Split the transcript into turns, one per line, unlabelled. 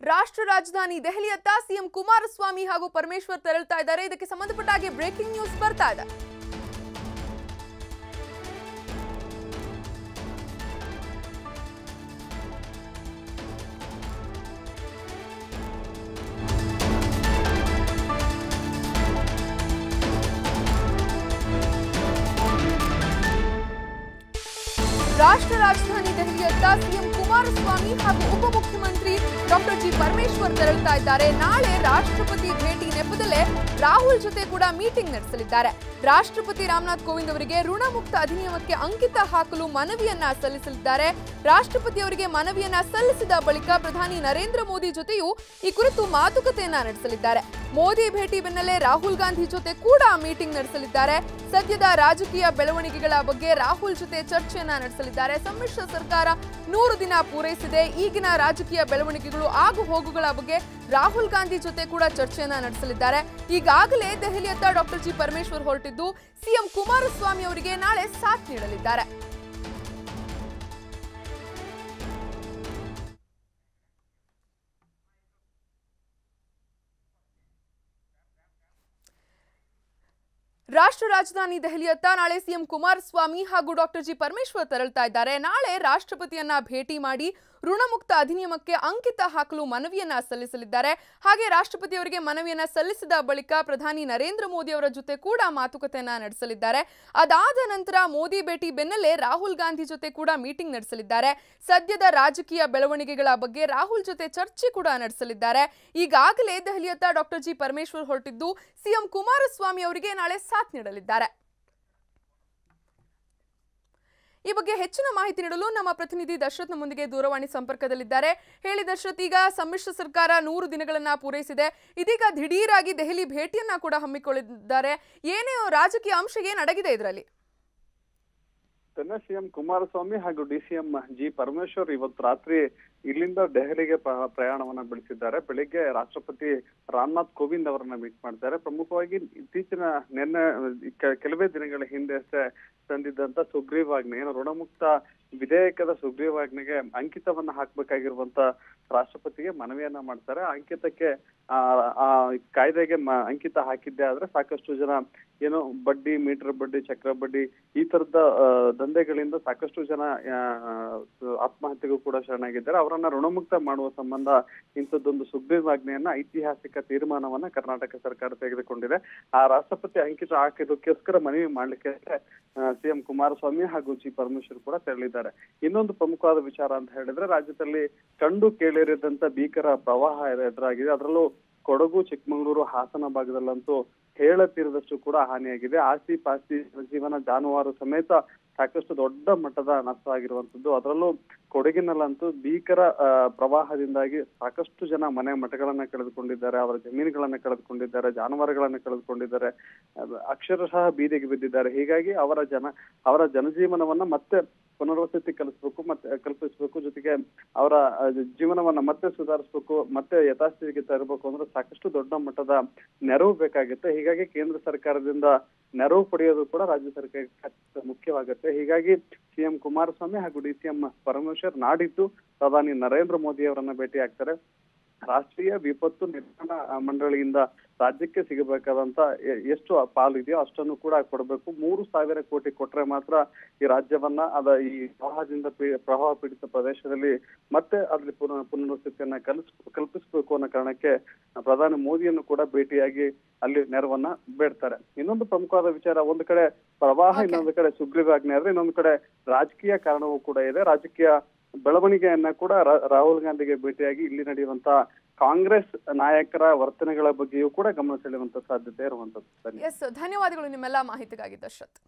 ರಾಷ್ಟ್ರ ರಾಜಧಾನಿ ದೆಹಲಿಯತ್ತ ಸಿಎಂ ಕುಮಾರಸ್ವಾಮಿ ಹಾಗೂ ಪರಮೇಶ್ವರ್ ತೆರಳ್ತಾ ಇದ್ದಾರೆ. ಇದಕ್ಕೆ ಸಂಬಂಧಪಟ್ಟ ಹಾಗೆ ಬ್ರೇಕಿಂಗ್ ನ್ಯೂಸ್ ಬರ್ತಾ ಇದೆ. ರಾಷ್ಟ್ರ ರಾಜಧಾನಿ ದೆಹಲಿಯತ್ತ ಸಿಎಂ ಕುಮಾರಸ್ವಾಮಿ ಹಾಗೂ ಉಪಮುಖ್ಯಮಂತ್ರಿ ಡಾಕ್ಟರ್ ಜಿ ಪರಮೇಶ್ವರ್ ತೆರಳುತ್ತಾ ಇದ್ದಾರೆ. ನಾಳೆ ರಾಷ್ಟ್ರಪತಿ ಭೇಟಿ ನೆಪದಲ್ಲೇ ರಾಹುಲ್ ಜೊತೆ ಕೂಡ ಮೀಟಿಂಗ್ ನಡೆಸಲಿದ್ದಾರೆ. ರಾಷ್ಟ್ರಪತಿ ರಾಮನಾಥ್ ಕೋವಿಂದ್ ಅವರಿಗೆ ಋಣಮುಕ್ತ ಅಧಿನಿಯಮಕ್ಕೆ ಅಂಕಿತ ಹಾಕಲು ಮನವಿಯನ್ನ ಸಲ್ಲಿಸಲಿದ್ದಾರೆ. ರಾಷ್ಟ್ರಪತಿ ಅವರಿಗೆ ಮನವಿಯನ್ನ ಸಲ್ಲಿಸಿದ ಬಳಿಕ ಪ್ರಧಾನಿ ನರೇಂದ್ರ ಮೋದಿ ಜೊತೆಯೂ ಈ ಕುರಿತು ಮಾತುಕತೆಯನ್ನ ನಡೆಸಲಿದ್ದಾರೆ. ಮೋದಿ ಭೇಟಿ ಬೆನ್ನಲ್ಲೇ ರಾಹುಲ್ ಗಾಂಧಿ ಜೊತೆ ಕೂಡ ಮೀಟಿಂಗ್ ನಡೆಸಲಿದ್ದಾರೆ. ಸದ್ಯದ ರಾಜಕೀಯ ಬೆಳವಣಿಗೆಗಳ ಬಗ್ಗೆ ರಾಹುಲ್ ಜೊತೆ ಚರ್ಚೆಯನ್ನ ನಡೆಸಲಿದ್ದಾರೆ. ಸಮ್ಮಿಶ್ರ ಸರ್ಕಾರ ನೂರು ದಿನ ಪೂರೈಸಿದೆ. ಈಗಿನ ರಾಜಕೀಯ ಬೆಳವಣಿಗೆಗಳು ಆಗು ಹೋಗುಗಳ ಬಗ್ಗೆ ರಾಹುಲ್ ಗಾಂಧಿ ಜೊತೆ ಕೂಡ ಚರ್ಚೆಯನ್ನ ನಡೆಸಲಿದ್ದಾರೆ. ಈಗಾಗಲೇ ದೆಹಲಿಯತ್ತ ಡಾಕ್ಟರ್ ಜಿ ಪರಮೇಶ್ವರ್ ಹೊರಟಿದ್ದು ಸಿಎಂ ಕುಮಾರಸ್ವಾಮಿ ಅವರಿಗೆ ನಾಳೆ ಸಾಥ್ ನೀಡಲಿದ್ದಾರೆ. ರಾಷ್ಟ್ರ ರಾಜಧಾನಿ ದೆಹಲಿಯತ್ತ ನಾಳೆ ಸಿಎಂ ಕುಮಾರಸ್ವಾಮಿ ಹಾಗೂ ಡಾಕ್ಟರ್ ಜಿ ಪರಮೇಶ್ವರ್ ತೆರಳ್ತಾ ಇದ್ದಾರೆ. ನಾಳೆ ರಾಷ್ಟ್ರಪತಿಯನ್ನ ಭೇಟಿ ಮಾಡಿ ಋಣಮುಕ್ತ ಅಧಿನಿಯಮಕ್ಕೆ ಅಂಕಿತ ಹಾಕಲು ಮನವಿಯನ್ನ ಸಲ್ಲಿಸಲಿದ್ದಾರೆ. ಹಾಗೆ ರಾಷ್ಟ್ರಪತಿಯವರಿಗೆ ಮನವಿಯನ್ನ ಸಲ್ಲಿಸಿದ ಬಳಿಕ ಪ್ರಧಾನಿ ನರೇಂದ್ರ ಮೋದಿ ಅವರ ಜೊತೆ ಕೂಡ ಮಾತುಕತೆಯನ್ನ ನಡೆಸಲಿದ್ದಾರೆ. ಅದಾದ ನಂತರ ಮೋದಿ ಭೇಟಿ ಬೆನ್ನಲ್ಲೇ ರಾಹುಲ್ ಗಾಂಧಿ ಜೊತೆ ಕೂಡ ಮೀಟಿಂಗ್ ನಡೆಸಲಿದ್ದಾರೆ. ಸದ್ಯದ ರಾಜಕೀಯ ಬೆಳವಣಿಗೆಗಳ ಬಗ್ಗೆ ರಾಹುಲ್ ಜೊತೆ ಚರ್ಚೆ ಕೂಡ ನಡೆಸಲಿದ್ದಾರೆ. ಈಗಾಗಲೇ ದೆಹಲಿಯತ್ತ ಡಾಕ್ಟರ್ ಜಿ ಪರಮೇಶ್ವರ್ ಹೊರಟಿದ್ದು, ಸಿಎಂ ಕುಮಾರಸ್ವಾಮಿ ಅವರಿಗೆ ನಾಳೆ ನೀಡಲಿದ್ದಾರೆ. ಈ ಬಗ್ಗೆ ಹೆಚ್ಚಿನ ಮಾಹಿತಿ ನೀಡಲು ನಮ್ಮ ಪ್ರತಿನಿಧಿ ದಶರಥ್ ನಮ್ಮೊಂದಿಗೆ ದೂರವಾಣಿ ಸಂಪರ್ಕದಲ್ಲಿದ್ದಾರೆ. ಹೇಳಿ ದಶರಥ್, ಈಗ ಸಮ್ಮಿಶ್ರ ಸರ್ಕಾರ ನೂರು ದಿನಗಳನ್ನ ಪೂರೈಸಿದೆ. ಇದೀಗ ದಿಢೀರಾಗಿ ದೆಹಲಿ ಭೇಟಿಯನ್ನ ಕೂಡ ಹಮ್ಮಿಕೊಳ್ಳಿದ್ದಾರೆ. ಏನೇ ರಾಜಕೀಯ ಅಂಶ ಏನು ಅಡಗಿದೆ ಇದರಲ್ಲಿ?
ತನ್ನ ಸಿಎಂ ಕುಮಾರಸ್ವಾಮಿ ಹಾಗೂ ಡಿಸಿಎಂ ಜಿ ಪರಮೇಶ್ವರ್ ಇವತ್ತು ರಾತ್ರಿ ಇಲ್ಲಿಂದ ದೆಹಲಿಗೆ ಪ್ರ- ಪ್ರಯಾಣವನ್ನ ಬೆಳೆಸಿದ್ದಾರೆ ಬೆಳಿಗ್ಗೆ ರಾಷ್ಟ್ರಪತಿ ರಾಮನಾಥ್ ಕೋವಿಂದ್ ಅವರನ್ನ ಮೀಟ್ ಮಾಡ್ತಾರೆ. ಪ್ರಮುಖವಾಗಿ ಇತ್ತೀಚಿನ ನಿನ್ನೆ ಕೆಲವೇ ದಿನಗಳ ಹಿಂದೆ ಅಷ್ಟೇ ತಂದಿದ್ದಂತ ಸುಗ್ರೀವಾಜ್ಞೆ ಏನು ಋಣಮುಕ್ತ ವಿಧೇಯಕದ ಸುಗ್ರೀವಾಜ್ಞೆಗೆ ಅಂಕಿತವನ್ನ ಹಾಕ್ಬೇಕಾಗಿರುವಂತ ರಾಷ್ಟ್ರಪತಿಗೆ ಮನವಿಯನ್ನ ಮಾಡ್ತಾರೆ. ಅಂಕಿತಕ್ಕೆ, ಆ ಕಾಯ್ದೆಗೆ ಅಂಕಿತ ಹಾಕಿದ್ದೆ ಆದ್ರೆ ಸಾಕಷ್ಟು ಜನ ಏನೋ ಬಡ್ಡಿ, ಮೀಟರ್ ಬಡ್ಡಿ, ಚಕ್ರ ಬಡ್ಡಿ ಈ ತರದ ದಂಧೆಗಳಿಂದ ಸಾಕಷ್ಟು ಜನ ಆತ್ಮಹತ್ಯೆಗೂ ಕೂಡ ಶರಣಾಗಿದ್ದಾರೆ. ಅವರನ್ನ ಋಣಮುಕ್ತ ಮಾಡುವ ಸಂಬಂಧ ಇಂಥದ್ದೊಂದು ಸುಗ್ರೀವಾಜ್ಞೆಯನ್ನ ಐತಿಹಾಸಿಕ ತೀರ್ಮಾನವನ್ನ ಕರ್ನಾಟಕ ಸರ್ಕಾರ ತೆಗೆದುಕೊಂಡಿದೆ. ಆ ರಾಷ್ಟ್ರಪತಿ ಅಂಕಿತ ಹಾಕಿದಕ್ಕೋಸ್ಕರ ಮನವಿ ಮಾಡ್ಲಿಕ್ಕೆ ಸಿಎಂ ಕುಮಾರಸ್ವಾಮಿ ಹಾಗೂ ಜಿ ಪರಮೇಶ್ವರ್ ಕೂಡ ತೆರಳಿದ್ದಾರೆ. ಇನ್ನೊಂದು ಪ್ರಮುಖವಾದ ವಿಚಾರ ಅಂತ ಹೇಳಿದ್ರೆ, ರಾಜ್ಯದಲ್ಲಿ ಕಂಡು ಕೇಳಿರಿದಂತ ಭೀಕರ ಪ್ರವಾಹ ಎದುರಾಗಿದೆ. ಅದರಲ್ಲೂ ಕೊಡಗು, ಚಿಕ್ಕಮಗಳೂರು ಹಾಸನ ಭಾಗದಲ್ಲಂತೂ ಹೇಳತೀರದಷ್ಟು ಕೂಡ ಹಾನಿಯಾಗಿದೆ. ಆಸ್ತಿ ಪಾಸ್ತಿ ಜೀವನ ಜಾನುವಾರು ಸಮೇತ ಸಾಕಷ್ಟು ದೊಡ್ಡ ಮಟ್ಟದ ನಷ್ಟ ಆಗಿರುವಂತದ್ದು ಅದರಲ್ಲೂ ಕೊಡಗಿನಲ್ಲಂತೂ ಭೀಕರ ಪ್ರವಾಹದಿಂದಾಗಿ ಸಾಕಷ್ಟು ಜನ ಮನೆ ಮಠಗಳನ್ನ ಕಳೆದುಕೊಂಡಿದ್ದಾರೆ. ಅವರ ಜಮೀನುಗಳನ್ನ ಕಳೆದುಕೊಂಡಿದ್ದಾರೆ. ಜಾನುವಾರುಗಳನ್ನ ಕಳೆದುಕೊಂಡಿದ್ದಾರೆ. ಅಕ್ಷರಶಃ ಬೀದಿಗೆ ಬಿದ್ದಿದ್ದಾರೆ. ಹೀಗಾಗಿ ಅವರ ಜನ, ಅವರ ಜನಜೀವನವನ್ನ ಮತ್ತೆ ಪುನರ್ವಸತಿ ಕಲಿಸ್ಬೇಕು ಮತ್ತೆ, ಕಲ್ಪಿಸ್ಬೇಕು ಜೊತೆಗೆ ಅವರ ಜೀವನವನ್ನ ಮತ್ತೆ ಸುಧಾರಿಸ್ಬೇಕು, ಮತ್ತೆ ಯಥಾಸ್ಥಿತಿಗೆ ತರಬೇಕು ಅಂದ್ರೆ ಸಾಕಷ್ಟು ದೊಡ್ಡ ಮಟ್ಟದ ನೆರವು ಬೇಕಾಗುತ್ತೆ. ಹೀಗಾಗಿ ಕೇಂದ್ರ ಸರ್ಕಾರದಿಂದ ನೆರವು ಪಡೆಯೋದು ಕೂಡ ರಾಜ್ಯ ಸರ್ಕಾರಕ್ಕೆ ಮುಖ್ಯವಾಗುತ್ತೆ. ಹೀಗಾಗಿ ಸಿಎಂ ಕುಮಾರಸ್ವಾಮಿ ಹಾಗೂ ಡಿ ಸಿಎಂ ಪರಮೇಶ್ವರ್ ನಾಡಿದ್ದು ಪ್ರಧಾನಿ ನರೇಂದ್ರ ಮೋದಿ ಅವರನ್ನ ಭೇಟಿ ಆಗ್ತಾರೆ ರಾಷ್ಟ್ರೀಯ ವಿಪತ್ತು ನಿರ್ವಹಣಾ ಮಂಡಳಿಯಿಂದ ರಾಜ್ಯಕ್ಕೆ ಸಿಗಬೇಕಾದಂತ ಎಷ್ಟು ಪಾಲು ಇದೆಯೋ ಅಷ್ಟನ್ನು ಕೂಡ ಕೊಡಬೇಕು. ಮೂರು ಸಾವಿರ ಕೋಟಿ ಕೊಟ್ರೆ ಮಾತ್ರ ಈ ರಾಜ್ಯವನ್ನ ಅದ ಈ ಪ್ರವಾಹದಿಂದ ಪ್ರವಾಹ ಪೀಡಿತ ಪ್ರದೇಶದಲ್ಲಿ ಮತ್ತೆ ಅದ್ರಲ್ಲಿ ಪುನಃ ಪುನರ್ವಸತಿಯನ್ನ ಕಲ್ಸ್ ಕಲ್ಪಿಸಬೇಕು ಅನ್ನೋ ಕಾರಣಕ್ಕೆ ಪ್ರಧಾನಿ ಮೋದಿಯನ್ನು ಕೂಡ ಭೇಟಿಯಾಗಿ ಅಲ್ಲಿ ನೆರವನ್ನ ಬೇಡ್ತಾರೆ. ಇನ್ನೊಂದು ಪ್ರಮುಖವಾದ ವಿಚಾರ ಒಂದು ಕಡೆ ಪ್ರವಾಹ ಇನ್ನೊಂದು ಕಡೆ ಸುಗ್ರೀವಾಜ್ಞೆ. ಆದ್ರೆ ಇನ್ನೊಂದು ಕಡೆ ರಾಜಕೀಯ ಕಾರಣವೂ ಕೂಡ ಇದೆ. ರಾಜಕೀಯ ಬೆಳವಣಿಗೆಯನ್ನ ಕೂಡ ರಾಹುಲ್ ಗಾಂಧಿಗೆ ಭೇಟಿಯಾಗಿ ಇಲ್ಲಿ ನಡೆಯುವಂತಹ ಕಾಂಗ್ರೆಸ್ ನಾಯಕರ ವರ್ತನೆಗಳ ಬಗ್ಗೆಯೂ ಕೂಡ ಗಮನ ಸೆಳೆಯುವಂತ ಸಾಧ್ಯತೆ ಇರುವಂತದ್ದು.
ಎಸ್ ಧನ್ಯವಾದಗಳು ನಿಮ್ಮೆಲ್ಲ ಮಾಹಿತಿಗಾಗಿ ದಶರಥ್.